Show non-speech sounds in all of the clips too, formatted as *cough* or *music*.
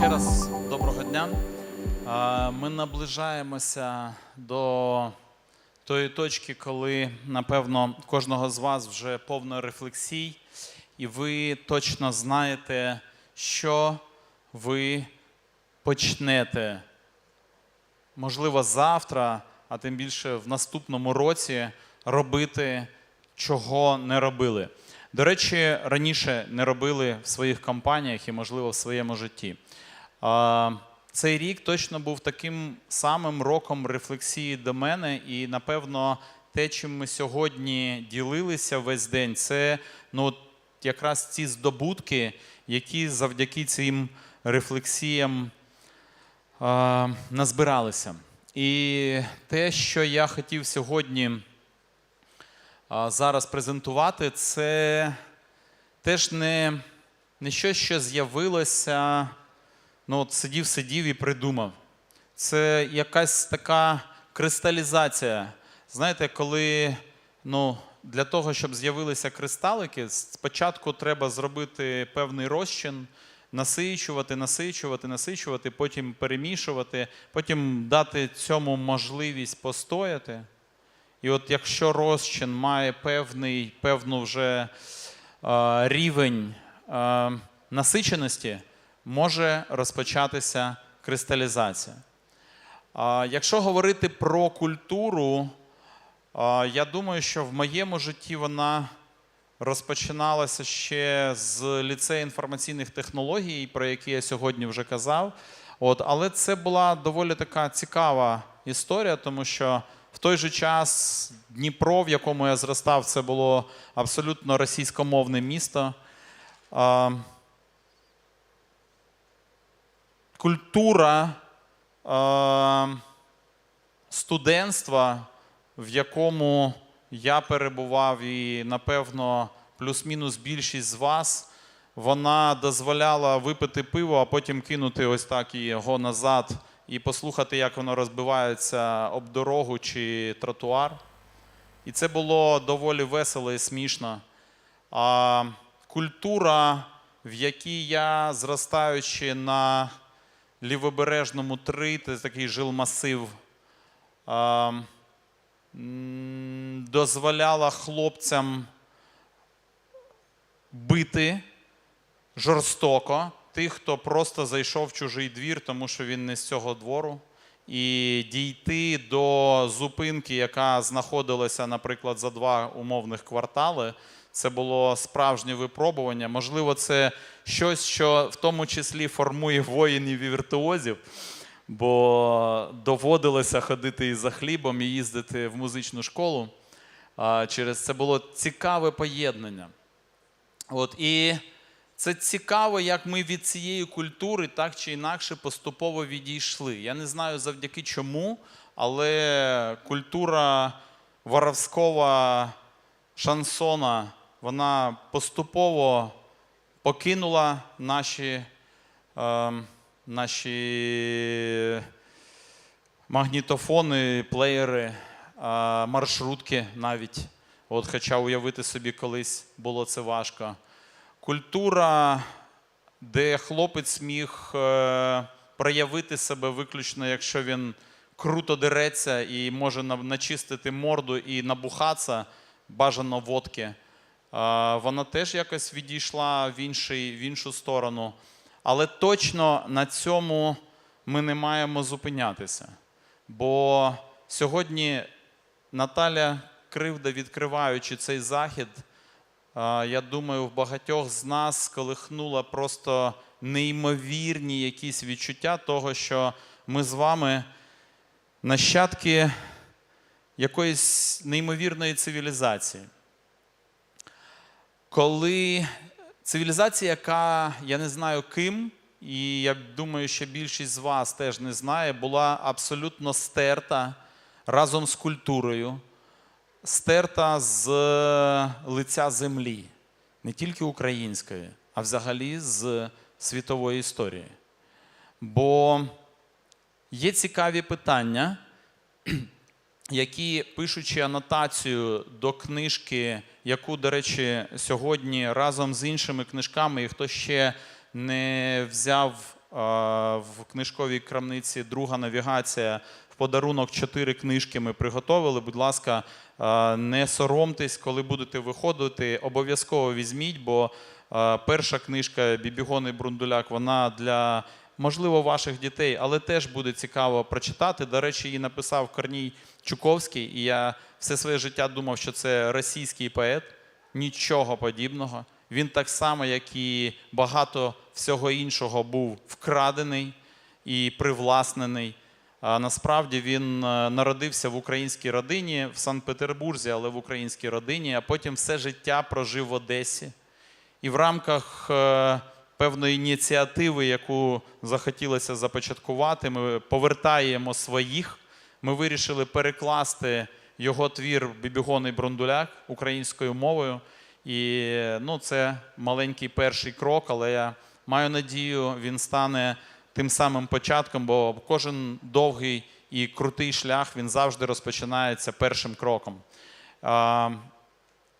Ще раз доброго дня. Ми наближаємося до тої точки, коли, напевно, кожного з вас вже повно рефлексій, і ви точно знаєте, що ви почнете, можливо, завтра, а тим більше в наступному році робити, чого не робили. До речі, раніше не робили в своїх компаніях і, можливо, в своєму житті. Цей рік точно був таким самим роком рефлексії до мене, і напевно те, чим ми сьогодні ділилися весь день, це ну, якраз ці здобутки, які завдяки цим рефлексіям а, назбиралися. І те, що я хотів сьогодні а, зараз презентувати, це теж не, не щось, що з'явилося, ну от сидів, сидів і придумав. Це якась така кристалізація. Знаєте, коли ну, для того, щоб з'явилися кристалики, спочатку треба зробити певний розчин, насичувати, насичувати, насичувати, потім перемішувати, потім дати цьому можливість постояти. І от якщо розчин має певний, певну вже е, рівень е, насиченості, може розпочатися кристалізація. Якщо говорити про культуру, я думаю, що в моєму житті вона розпочиналася ще з ліцею інформаційних технологій, про які я сьогодні вже казав. От, але це була доволі така цікава історія, тому що в той же час Дніпро, в якому я зростав, це було абсолютно російськомовне місто. А, культура е, студентства, в якому я перебував, і, напевно, плюс-мінус більшість з вас, вона дозволяла випити пиво, а потім кинути ось так його назад і послухати, як воно розбивається об дорогу чи тротуар. І це було доволі весело і смішно. А культура, в якій я, зростаючи на лівобережному 3, це такий жилмасив, дозволяла хлопцям бити жорстоко тих, хто просто зайшов в чужий двір, тому що він не з цього двору. І дійти до зупинки, яка знаходилася, наприклад, за два умовних квартали, це було справжнє випробування. Можливо, це щось, що в тому числі формує воїнів і віртуозів, бо доводилося ходити і за хлібом і їздити в музичну школу. Через це було цікаве поєднання. От, і це цікаво, як ми від цієї культури так чи інакше поступово відійшли. Я не знаю завдяки чому, але культура воровського шансона вона поступово покинула наші, е, наші магнітофони, плеєри, е, маршрутки навіть. От, хоча уявити собі колись було це важко. Культура, де хлопець міг е, проявити себе виключно, якщо він круто дереться і може начистити морду і набухатися, бажано водки. Вона теж якось відійшла в, інший, в іншу сторону. Але точно на цьому ми не маємо зупинятися. Бо сьогодні Наталя Кривда, відкриваючи цей захід, я думаю, в багатьох з нас сколихнула просто неймовірні якісь відчуття того, що ми з вами нащадки якоїсь неймовірної цивілізації. Коли цивілізація, яка я не знаю ким, і я думаю, що більшість з вас теж не знає, була абсолютно стерта разом з культурою, стерта з лиця землі, не тільки української, а взагалі з світової історії. Бо є цікаві питання, *clears throat* які, пишучи анотацію до книжки, яку, до речі, сьогодні разом з іншими книжками, і хто ще не взяв в книжковій крамниці Друга навігація. В подарунок чотири книжки ми приготовили. Будь ласка, не соромтесь, коли будете виходити, обов'язково візьміть, бо перша книжка Бібігон і Брундуляк, вона для, можливо, ваших дітей, але теж буде цікаво прочитати. До речі, її написав Корній Чуковський, і я все своє життя думав, що це російський поет. Нічого подібного. Він так само, як і багато всього іншого, був вкрадений і привласнений. А насправді він е, народився в українській родині в Санкт-Петербурзі, але в українській родині, а потім все життя прожив в Одесі. І в рамках е, певної ініціативи, яку захотілося започаткувати, ми повертаємо своїх. Ми вирішили перекласти його твір Бібігон і Брондуляк українською мовою. І ну, це маленький перший крок, але я маю надію, він стане тим самим початком, бо кожен довгий і крутий шлях він завжди розпочинається першим кроком.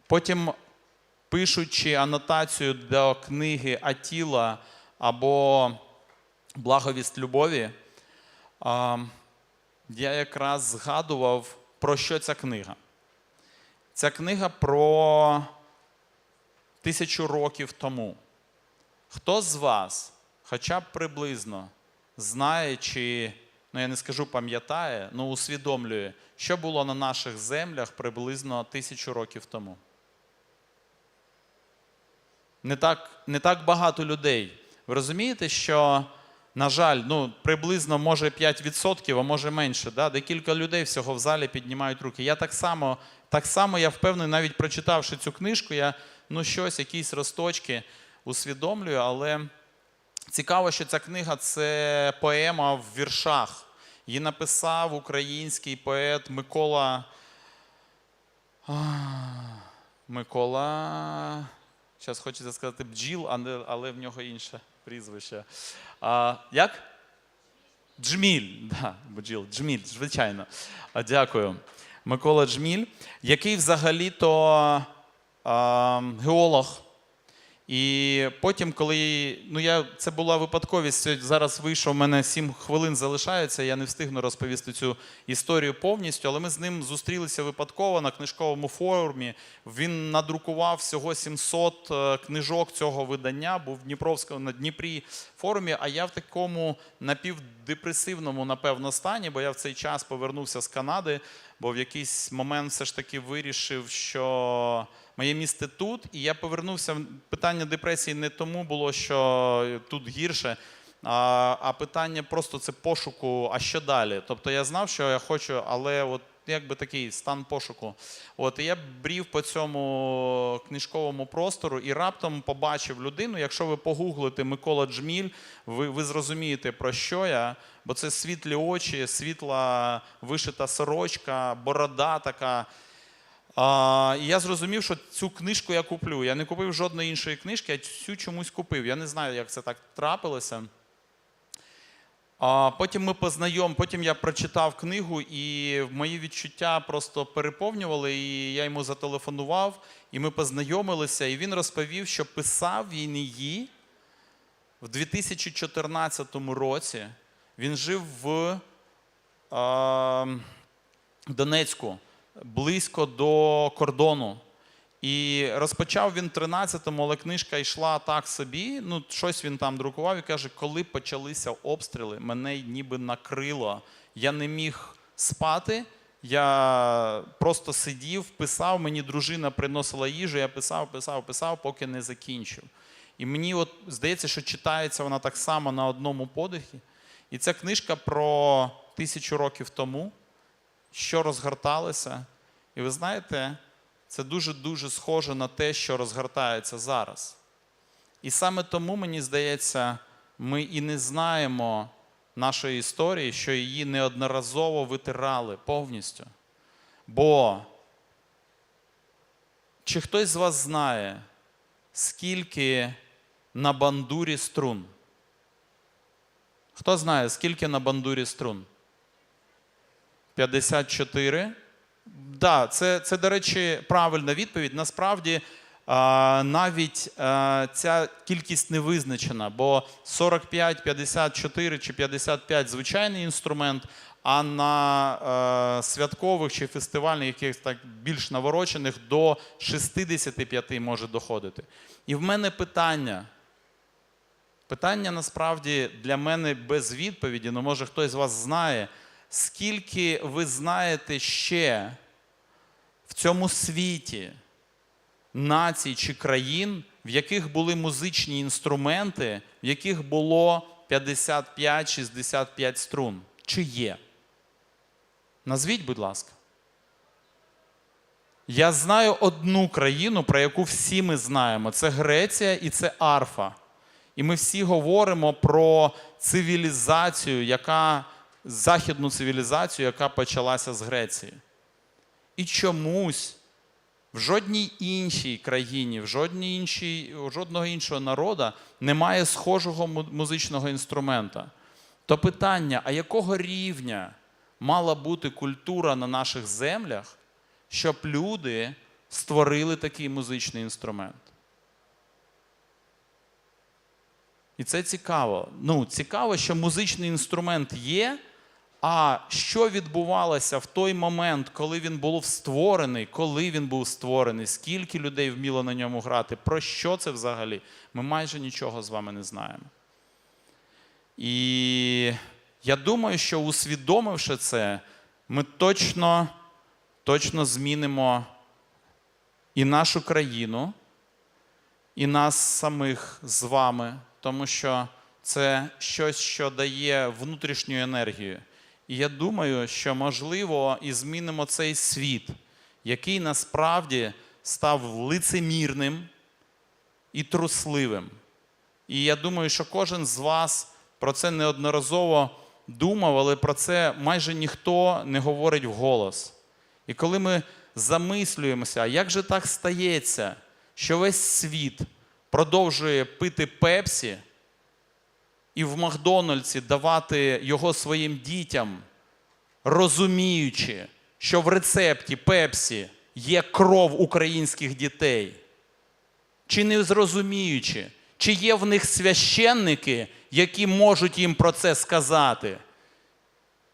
Потім, пишучи анотацію до книги Атіла або Благовість любові, я якраз згадував, про що ця книга. Ця книга про тисячу років тому. Хто з вас, хоча б приблизно, знає чи, ну я не скажу пам'ятає, ну усвідомлює, що було на наших землях приблизно тисячу років тому? Не так, не так багато людей. Ви розумієте, що, на жаль, ну, приблизно може 5%, а може менше. Да? Декілька людей всього в залі піднімають руки. Я так само, так само я впевнений, навіть прочитавши цю книжку, я ну, щось, якісь росточки усвідомлюю, але цікаво, що ця книга це поема в віршах. Її написав український поет Микола. Микола. Зараз хочеться сказати бджіл, але, в нього інше прізвище. А, як? Джміль. *laughs* Да, бджіл, Джміль, звичайно. А, дякую. Микола Джміль, який взагалі-то а, геолог. І потім, коли ну я це була випадковість. Зараз вийшов, у мене 7 хвилин залишається. Я не встигну розповісти цю історію повністю, але ми з ним зустрілися випадково на книжковому форумі. Він надрукував всього 700 е, книжок цього видання. Був в Дніпровському на Дніпрі форумі. А я в такому напівдепресивному, напевно, стані, бо я в цей час повернувся з Канади, бо в якийсь момент все ж таки вирішив, що моє місце тут, і я повернувся. Питання депресії не тому було, що тут гірше, а, а питання просто це пошуку, а що далі? Тобто я знав, що я хочу, але от якби такий стан пошуку. От і я брів по цьому книжковому простору і раптом побачив людину. Якщо ви погуглите Микола Джміль, ви, ви зрозумієте про що я, бо це світлі очі, світла вишита сорочка, борода така. А, і я зрозумів, що цю книжку я куплю. Я не купив жодної іншої книжки, а цю чомусь купив. Я не знаю, як це так трапилося. А потім ми познайом, потім я прочитав книгу, і мої відчуття просто переповнювали. І я йому зателефонував, і ми познайомилися. І він розповів, що писав він її в 2014 році. Він жив в е, Донецьку, близько до кордону. І розпочав він 13-му, але книжка йшла так собі. Ну, щось він там друкував і каже, коли почалися обстріли, мене ніби накрило. Я не міг спати. Я просто сидів, писав, мені дружина приносила їжу, я писав, писав, писав, поки не закінчив. І мені от здається, що читається вона так само на одному подихі. І ця книжка про тисячу років тому, що розгорталося. І ви знаєте, це дуже-дуже схоже на те, що розгортається зараз. І саме тому, мені здається, ми і не знаємо нашої історії, що її неодноразово витирали повністю. Бо чи хтось з вас знає, скільки на бандурі струн? Хто знає, скільки на бандурі струн? 54. Да, це, це, до речі, правильна відповідь. Насправді навіть ця кількість не визначена, бо 45, 54 чи 55 звичайний інструмент, а на святкових чи фестивальних, якихось так більш наворочених, до 65 може доходити. І в мене питання. Питання насправді для мене без відповіді, ну може хтось з вас знає, скільки ви знаєте ще в цьому світі націй чи країн, в яких були музичні інструменти, в яких було 55-65 струн? Чи є? Назвіть, будь ласка. Я знаю одну країну, про яку всі ми знаємо: це Греція і це Арфа. І ми всі говоримо про цивілізацію, яка західну цивілізацію, яка почалася з Греції. І чомусь в жодній іншій країні, в жодній іншій, у жодного іншого народу немає схожого музичного інструмента. То питання: а якого рівня мала бути культура на наших землях, щоб люди створили такий музичний інструмент? І це цікаво. Ну, цікаво, що музичний інструмент є. А що відбувалося в той момент, коли він був створений, коли він був створений, скільки людей вміло на ньому грати, про що це взагалі? Ми майже нічого з вами не знаємо. І я думаю, що усвідомивши це, ми точно, точно змінимо і нашу країну, і нас самих з вами, тому що це щось, що дає внутрішню енергію. І я думаю, що можливо і змінимо цей світ, який насправді став лицемірним і трусливим. І я думаю, що кожен з вас про це неодноразово думав, але про це майже ніхто не говорить вголос. І коли ми замислюємося, як же так стається, що весь світ продовжує пити пепсі і в Макдональдсі давати його своїм дітям, розуміючи, що в рецепті пепсі є кров українських дітей, чи не зрозуміючи, чи є в них священники, які можуть їм про це сказати,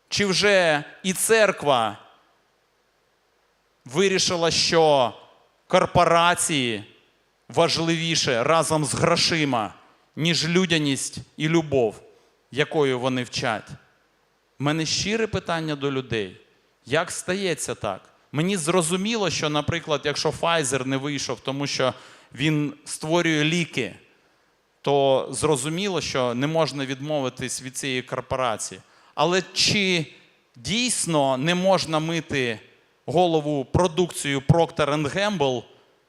чи вже і церква вирішила, що корпорації важливіше разом з грошима, ніж людяність і любов, якою вони вчать. У мене щире питання до людей. Як стається так? Мені зрозуміло, що, наприклад, якщо Pfizer не вийшов, тому що він створює ліки, то зрозуміло, що не можна відмовитись від цієї корпорації. Але чи дійсно не можна мити голову продукцію Procter Gamble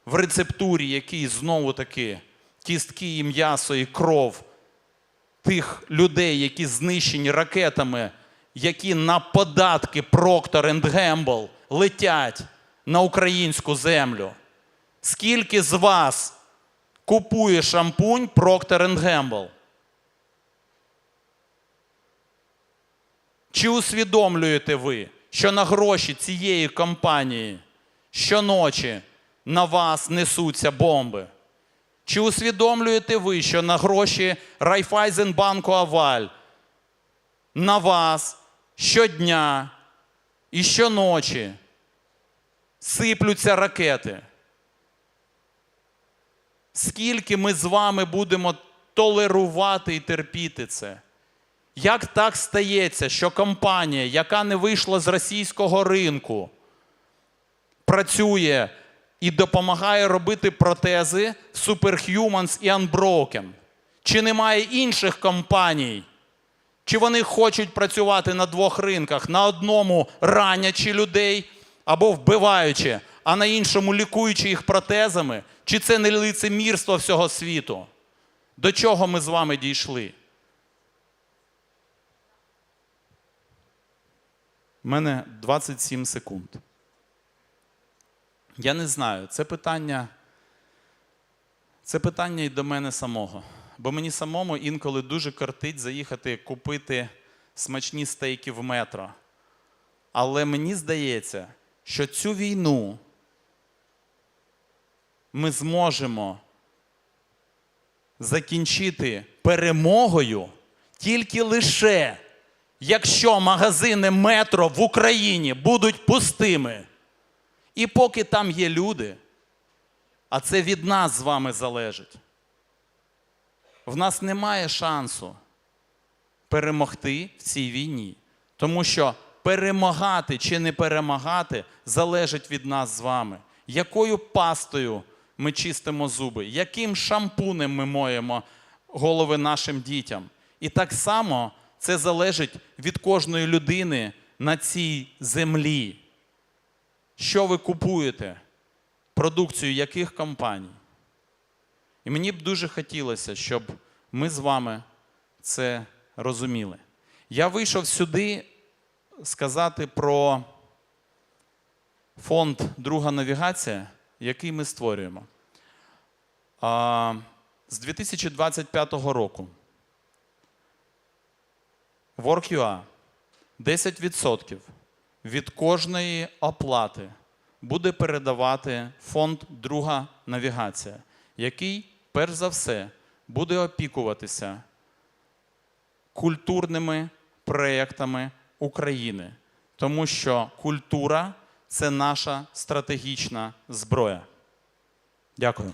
в рецептурі, який знову таки кістки і м'ясо і кров тих людей, які знищені ракетами, які на податки Procter Gamble летять на українську землю? Скільки з вас купує шампунь Procter Gamble? Чи усвідомлюєте ви, що на гроші цієї компанії щоночі на вас несуться бомби? Чи усвідомлюєте ви, що на гроші Райфайзенбанку Аваль на вас щодня і щоночі сиплються ракети? Скільки ми з вами будемо толерувати і терпіти це? Як так стається, що компанія, яка не вийшла з російського ринку, працює і допомагає робити протези Superhumans і Unbroken? Чи немає інших компаній? Чи вони хочуть працювати на двох ринках: на одному ранячи людей або вбиваючи, а на іншому лікуючи їх протезами? Чи це не лицемірство всього світу? До чого ми з вами дійшли? У мене 27 секунд. Я не знаю, це питання. Це питання і до мене самого. Бо мені самому інколи дуже кортить заїхати купити смачні стейки в метро. Але мені здається, що цю війну ми зможемо закінчити перемогою тільки лише, якщо магазини метро в Україні будуть пустими. І поки там є люди, а це від нас з вами залежить, в нас немає шансу перемогти в цій війні. Тому що перемагати чи не перемагати залежить від нас з вами. Якою пастою ми чистимо зуби, яким шампунем ми моємо голови нашим дітям. І так само це залежить від кожної людини на цій землі. Що ви купуєте? Продукцію яких компаній? І мені б дуже хотілося, щоб ми з вами це розуміли. Я вийшов сюди сказати про фонд Друга навігація, який ми створюємо. А, з 2025 року WorkUA 10% від кожної оплати буде передавати фонд Друга навігація, який, перш за все, буде опікуватися культурними проєктами України, тому що культура це наша стратегічна зброя. Дякую.